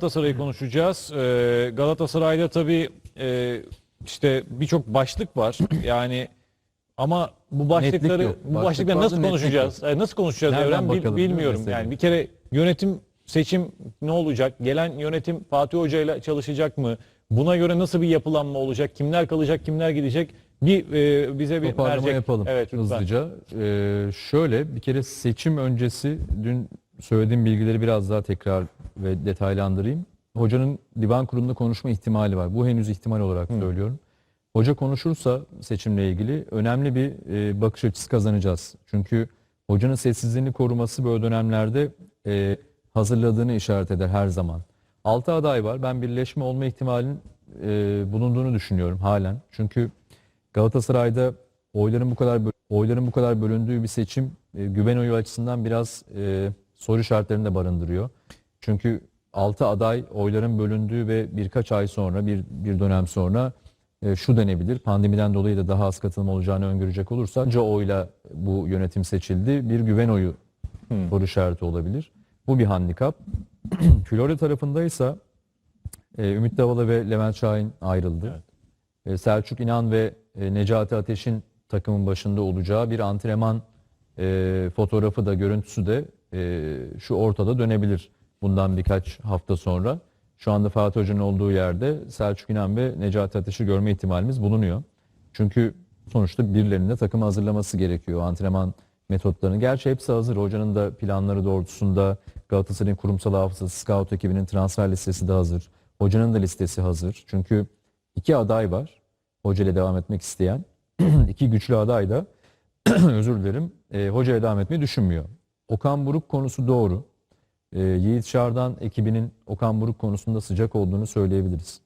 Galatasaray'ı konuşacağız. Ee, Galatasaray'da tabii e, işte birçok başlık var. Yani ama bu başlıkları yok. bu Başlık başlıkları nasıl netlik konuşacağız? Ee, nasıl konuşacağız Nereden Evren bakalım, bilmiyorum. Yani bir kere yönetim seçim ne olacak? Gelen yönetim Fatih Hoca ile çalışacak mı? Buna göre nasıl bir yapılanma olacak? Kimler kalacak, kimler gidecek? Bir e, bize bir Toparlama mercek. yapalım Evet lütfen. hızlıca. Ee, şöyle bir kere seçim öncesi dün söylediğim bilgileri biraz daha tekrar ve detaylandırayım. Hocanın divan kurulunda konuşma ihtimali var. Bu henüz ihtimal olarak söylüyorum. Hoca konuşursa seçimle ilgili önemli bir e, bakış açısı kazanacağız. Çünkü hocanın sessizliğini koruması böyle dönemlerde e, hazırladığını işaret eder her zaman. 6 aday var. Ben birleşme olma ihtimalinin e, bulunduğunu düşünüyorum halen. Çünkü Galatasaray'da oyların bu kadar oyların bu kadar bölündüğü bir seçim e, güven oyu açısından biraz e, soru işaretlerini de barındırıyor. Çünkü 6 aday oyların bölündüğü ve birkaç ay sonra bir bir dönem sonra e, şu denebilir. Pandemiden dolayı da daha az katılım olacağını öngörecek olursak önce oyla bu yönetim seçildi. Bir güven oyu soru işareti olabilir. Bu bir handikap. Florya tarafındaysa e, Ümit Davala ve Levent Şahin ayrıldı. Evet. E, Selçuk İnan ve e, Necati Ateş'in takımın başında olacağı bir antrenman e, fotoğrafı da görüntüsü de e, şu ortada dönebilir bundan birkaç hafta sonra. Şu anda Fatih Hoca'nın olduğu yerde Selçuk İnan ve Necati Ateş'i görme ihtimalimiz bulunuyor. Çünkü sonuçta birilerinin de takımı hazırlaması gerekiyor. Antrenman metotlarını. Gerçi hepsi hazır. Hocanın da planları doğrultusunda Galatasaray'ın kurumsal hafızası, scout ekibinin transfer listesi de hazır. Hocanın da listesi hazır. Çünkü iki aday var. Hoca ile devam etmek isteyen. iki güçlü aday da özür dilerim. E, hocaya devam etmeyi düşünmüyor. Okan Buruk konusu doğru. E, Yiğit Şardan ekibinin Okan Buruk konusunda sıcak olduğunu söyleyebiliriz.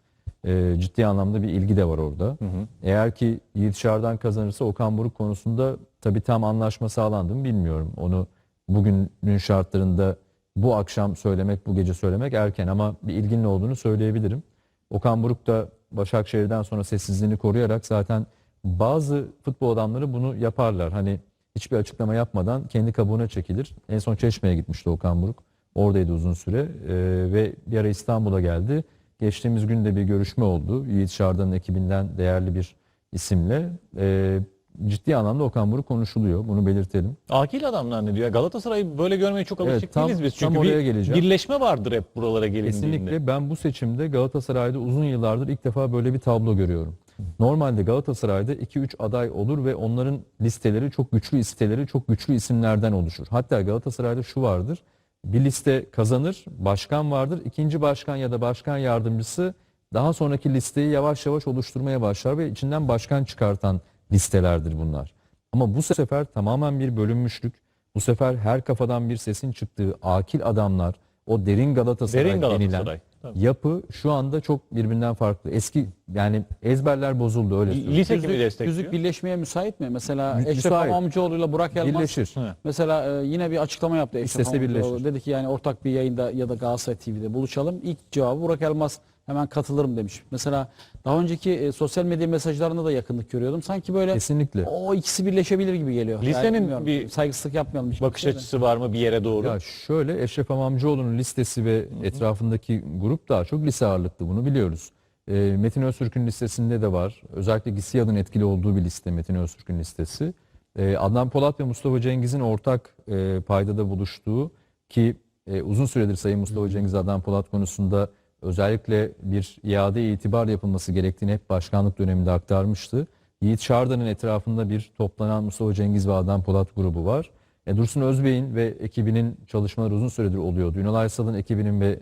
E, ciddi anlamda bir ilgi de var orada. Eğer ki Yiğit Şardan kazanırsa Okan Buruk konusunda tabii tam anlaşma sağlandı mı bilmiyorum. Onu bugünün şartlarında bu akşam söylemek, bu gece söylemek erken ama bir ilginin olduğunu söyleyebilirim. Okan Buruk da Başakşehir'den sonra sessizliğini koruyarak zaten bazı futbol adamları bunu yaparlar. Hani hiçbir açıklama yapmadan kendi kabuğuna çekilir. En son Çeşme'ye gitmişti Okan Buruk. Oradaydı uzun süre Ee, ve bir ara İstanbul'a geldi. Geçtiğimiz günde bir görüşme oldu. Yiğit Şardan'ın ekibinden değerli bir isimle. Ee, ciddi anlamda Okan Buruk konuşuluyor. Bunu belirtelim. Akil adamlar ne diyor? Galatasaray'ı böyle görmeye çok alışık Evet, tam- değiliz biz. Çünkü bir geleceğim. birleşme vardır hep buralara gelindiğinde. Kesinlikle ben bu seçimde Galatasaray'da uzun yıllardır ilk defa böyle bir tablo görüyorum. Normalde Galatasaray'da 2-3 aday olur ve onların listeleri çok güçlü listeleri çok güçlü isimlerden oluşur. Hatta Galatasaray'da şu vardır. Bir liste kazanır, başkan vardır. ikinci başkan ya da başkan yardımcısı daha sonraki listeyi yavaş yavaş oluşturmaya başlar ve içinden başkan çıkartan listelerdir bunlar. Ama bu sefer tamamen bir bölünmüşlük. Bu sefer her kafadan bir sesin çıktığı akil adamlar, o derin Galatasaray, Derin Galatasaray. denilen Tabii. yapı şu anda çok birbirinden farklı. Eski yani ezberler bozuldu öyle söyleyeyim. Lise kimi Yüzük, destekliyor? yüzük birleşmeye müsait mi? Mesela Mü- Eşref müsait. İle Burak Elmas. Birleşir. Hı. Mesela e, yine bir açıklama yaptı Eşref İstese birleşir. Dedi ki yani ortak bir yayında ya da Galatasaray TV'de buluşalım. İlk cevabı Burak Elmas hemen katılırım demiş. Mesela daha önceki e, sosyal medya mesajlarında da yakınlık görüyordum. Sanki böyle Kesinlikle. o ikisi birleşebilir gibi geliyor. Listenin bilmiyorum, bir saygısızlık yapmayalım. hiç Bakış kimseye de. açısı var mı bir yere doğru? Ya şöyle Eşref Amamcıoğlu'nun listesi ve etrafındaki grup daha çok lise ağırlıklı bunu biliyoruz. Ee, Metin Öztürk'ün listesinde de var. Özellikle Gisiyad'ın etkili olduğu bir liste Metin Öztürk'ün listesi. Ee, Adnan Polat ve Mustafa Cengiz'in ortak e, paydada buluştuğu ki e, uzun süredir Sayın Mustafa Cengiz Adnan Polat konusunda özellikle bir iade itibar yapılması gerektiğini hep başkanlık döneminde aktarmıştı. Yiğit Şardan'ın etrafında bir toplanan Mustafa Cengiz ve Polat grubu var. E, Dursun Özbey'in ve ekibinin çalışmaları uzun süredir oluyordu. Ünal Aysal'ın ekibinin ve e,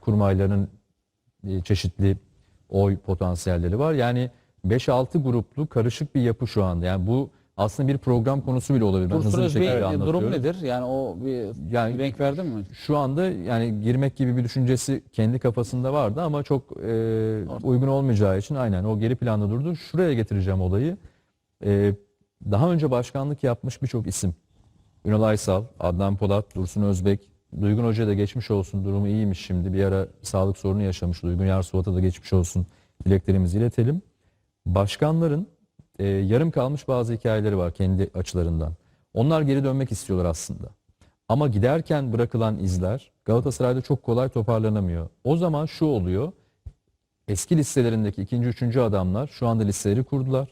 kurmaylarının e, çeşitli oy potansiyelleri var. Yani 5-6 gruplu karışık bir yapı şu anda. Yani bu aslında bir program konusu bile olabilir. Ben hızlı bir şekilde durumu anlatıyorum. nedir? Yani o bir, Yani- bir renk verdi mi? Şu anda yani girmek gibi bir düşüncesi kendi kafasında vardı ama çok e, uygun olmayacağı için aynen o geri planda durdu. Şuraya getireceğim olayı. E, daha önce başkanlık yapmış birçok isim. Ünal Aysal, Adnan Polat, Dursun Özbek, Duygun Hoca da geçmiş olsun. Durumu iyiymiş şimdi. Bir ara sağlık sorunu yaşamış. Duygun Yarsuvat'a da geçmiş olsun. Dileklerimizi iletelim. Başkanların e, yarım kalmış bazı hikayeleri var kendi açılarından. Onlar geri dönmek istiyorlar aslında. Ama giderken bırakılan izler Galatasaray'da çok kolay toparlanamıyor. O zaman şu oluyor. Eski listelerindeki ikinci, üçüncü adamlar şu anda listeleri kurdular.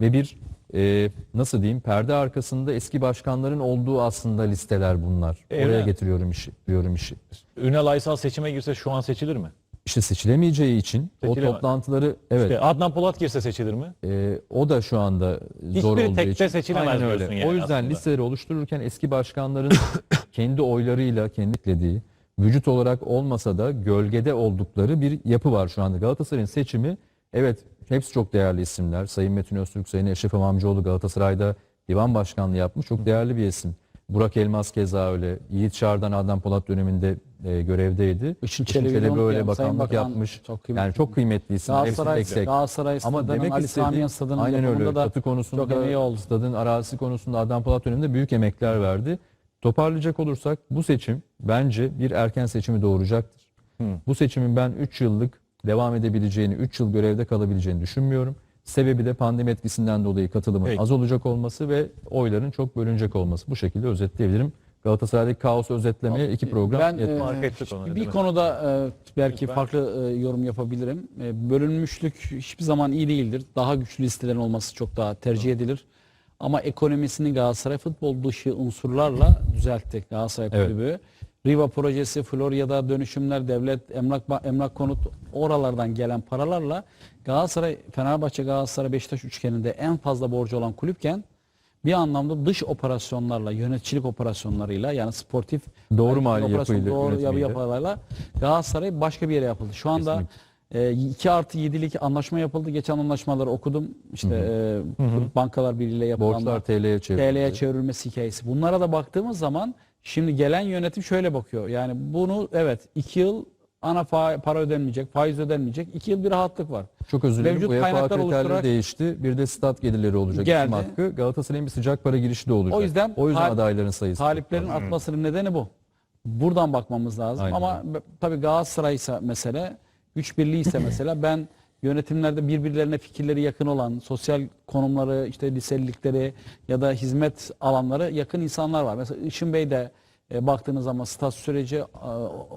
Ve bir e, nasıl diyeyim perde arkasında eski başkanların olduğu aslında listeler bunlar. Oraya Evet. getiriyorum işi, diyorum işi. Ünal Aysal seçime girse şu an seçilir mi? İşte seçilemeyeceği için Seçilemez. o toplantıları evet İşte Adnan Polat girse seçilir mi? e, o da şu anda zor Hiçbiri olduğu tekte için. seçilemez Aynen öyle. yani o yüzden aslında. listeleri oluştururken eski başkanların kendi oylarıyla kendi eklediği vücut olarak olmasa da gölgede oldukları bir yapı var şu anda. Galatasaray'ın seçimi evet hepsi çok değerli isimler. Sayın Metin Öztürk, Sayın Eşref İmamcıoğlu Galatasaray'da divan başkanlığı yapmış. Çok değerli bir isim. Burak Elmas keza öyle. Yiğit Çağrı'dan Adnan Polat döneminde e, görevdeydi. Işın Çelebi'yi Çelebi öyle bakanlık Bakan yapmış. çok kıymetli. yani çok kıymetli. Hepsi Galatasaray. Galatasaray Ama demek Ali istediğim stadının aynen öyle da katı konusunda çok emeği oldu. stadın arazisi konusunda Adnan Polat döneminde büyük emekler verdi. Toparlayacak olursak bu seçim bence bir erken seçimi doğuracaktır. Bu seçimin ben 3 yıllık devam edebileceğini, 3 yıl görevde kalabileceğini düşünmüyorum. Sebebi de pandemi etkisinden dolayı katılımın Peki. az olacak olması ve oyların çok bölünecek olması. Bu şekilde özetleyebilirim. Galatasaray'daki kaosu özetlemeye iki program Ben e, Fark ettik bir mi? konuda e, belki Lütfen. farklı e, yorum yapabilirim. E, bölünmüşlük hiçbir zaman iyi değildir. Daha güçlü listelerin olması çok daha tercih edilir. Ama ekonomisini Galatasaray futbol dışı unsurlarla düzeltti Galatasaray Evet. Kulübü. Riva projesi, Florya'da dönüşümler, devlet, emlak, emlak konut oralardan gelen paralarla Galatasaray, Fenerbahçe, Galatasaray, Beşiktaş üçgeninde en fazla borcu olan kulüpken bir anlamda dış operasyonlarla, yöneticilik operasyonlarıyla yani sportif Doğru mali yapıyla, doğru yapı yapalarla Galatasaray başka bir yere yapıldı. Şu anda e, 2 artı 7'lik anlaşma yapıldı. Geçen anlaşmaları okudum. İşte e, bankalar birliğiyle yapılan Borçlar TL'ye. TL'ye çevrilmesi hikayesi. Bunlara da baktığımız zaman şimdi gelen yönetim şöyle bakıyor. Yani bunu evet 2 yıl ana fa- para ödenmeyecek, faiz ödenmeyecek. 2 yıl bir rahatlık var. Çok özür dilerim. Mevcut UEFA kriterleri oluşturarak- değişti. Bir de stat gelirleri olacak. Geldi. İsim hakkı. Galatasaray'ın bir sıcak para girişi de olacak. O yüzden o yüzden adayların sayısı. Taliplerin artmasının nedeni bu. Buradan bakmamız lazım. Aynen Ama tabii Galatasaray ise mesele, güç birliği ise mesela ben yönetimlerde birbirlerine fikirleri yakın olan, sosyal konumları, işte liselilikleri ya da hizmet alanları yakın insanlar var. Mesela Işın Bey de e, baktığınız zaman stat süreci e,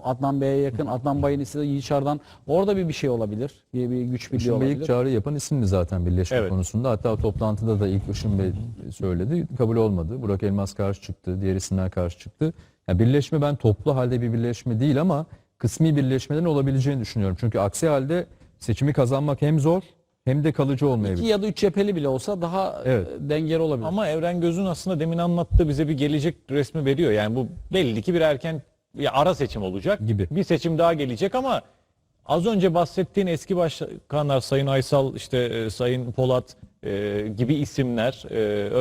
Adnan Bey'e yakın, Adnan Bay'ın istediği Yiğitşar'dan orada bir bir şey olabilir. Bir, bir güç birliği Işın Bey ilk olabilir. çağrı yapan isimdi zaten birleşme Evet. konusunda. Hatta toplantıda da ilk Işın Bey söyledi. Kabul olmadı. Burak Elmas karşı çıktı. Diğer isimler karşı çıktı. Yani birleşme ben toplu halde bir birleşme değil ama kısmi birleşmeden olabileceğini düşünüyorum. Çünkü aksi halde seçimi kazanmak hem zor hem de kalıcı olmayabilir. İki ya da üç cepheli bile olsa daha Evet. e, dengeli olabilir. Ama Evren Göz'ün aslında demin anlattığı bize bir gelecek resmi veriyor. Yani bu belli ki bir erken ya ara seçim olacak. Gibi. Bir seçim daha gelecek ama az önce bahsettiğin eski başkanlar Sayın Aysal, işte e, Sayın Polat e, gibi isimler,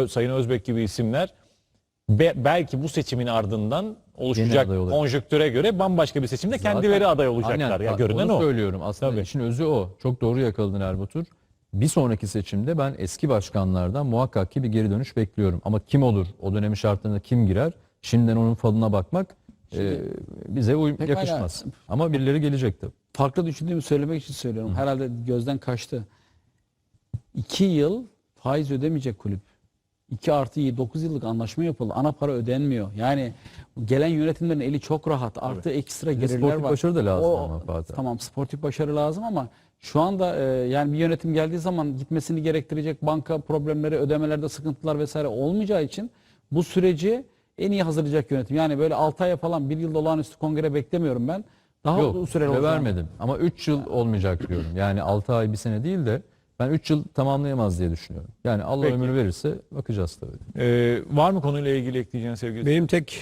e, Sayın Özbek gibi isimler be- belki bu seçimin ardından oluşacak aday olabilir. konjöktüre göre bambaşka bir seçimde kendileri aday olacaklar. Aynen, ya görünen onu o. söylüyorum. Aslında Tabii. işin özü o. Çok doğru yakaladın Erbatur. Bir sonraki seçimde ben eski başkanlardan muhakkak ki bir geri dönüş bekliyorum. Ama kim olur? O dönemin şartlarında kim girer? Şimdiden onun falına bakmak e, bize uyum, Pekala. yakışmaz. Ama birileri gelecek tabii. farklı düşündüğümü söylemek için söylüyorum. Herhalde gözden kaçtı. 2 yıl faiz ödemeyecek kulüp. 2 artı 9 yıllık anlaşma yapıldı. Ana para ödenmiyor. Yani gelen yönetimlerin eli çok rahat. Artı ekstra Bir de gelirler sportif var. başarı da lazım ama Fatih. Tamam sportif başarı lazım ama şu anda e, yani bir yönetim geldiği zaman gitmesini gerektirecek banka problemleri, ödemelerde sıkıntılar vesaire olmayacağı için bu süreci en iyi hazırlayacak yönetim. Yani böyle 6 aya falan 1 yıl olağanüstü kongre beklemiyorum ben. Daha uzun Yok süreli süre olacağını- vermedim. Ama 3 yıl olmayacak diyorum. Yani 6 ay bir sene değil de ben 3 yıl tamamlayamaz diye düşünüyorum. Yani Allah Peki. ömür verirse bakacağız tabii. Ee, var mı konuyla ilgili ekleyeceğin sevgili? Benim tek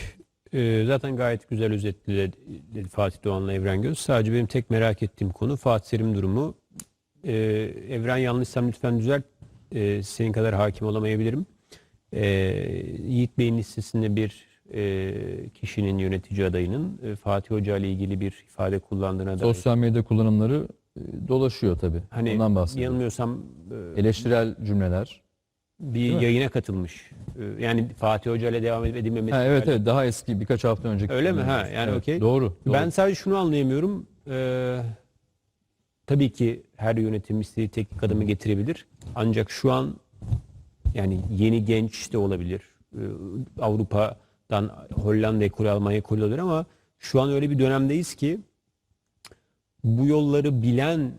e, zaten gayet güzel özetledi dedi Fatih Doğan'la Evren Göz. Sadece benim tek merak ettiğim konu Fatih Serim durumu. E, Evren yanlışsam lütfen düzelt. E, senin kadar hakim olamayabilirim. E, Yiğit Bey'in listesinde bir e, kişinin yönetici adayının e, Fatih Hoca ile ilgili bir ifade kullandığına dair. Sosyal medya kullanımları dolaşıyor tabii. Hani Ondan bahsediyorum. yanılmıyorsam e, Eleştirel cümleler. bir mi? yayına katılmış. E, yani Fatih Hoca ile devam edip edilmemesi. Ha, evet evet daha eski birkaç hafta önceki. Öyle mi? Ha, yani Evet, okey. Doğru. doğru. Ben sadece şunu anlayamıyorum. Ee, tabii ki her yönetim istediği teknik adamı getirebilir. Ancak şu an yani yeni genç de olabilir. Ee, Avrupa Dan Hollanda ekolü, Almanya ekolü olur ama şu an öyle bir dönemdeyiz ki bu yolları bilen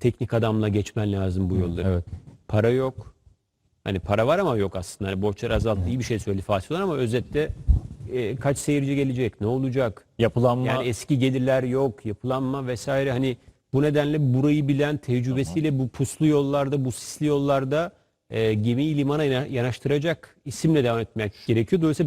teknik adamla geçmen lazım bu yolları. Evet. Para yok. Hani para var ama yok aslında. Hani borçları azalttı. iyi bir şey söyledi Fatih ama özetle e, kaç seyirci gelecek? Ne olacak? Yapılanma Yani eski gelirler yok, yapılanma vesaire hani bu nedenle burayı bilen tecrübesiyle bu puslu yollarda, bu sisli yollarda e, gemiyi limana yana- yanaştıracak isimle devam etmek gerekiyor. Dolayısıyla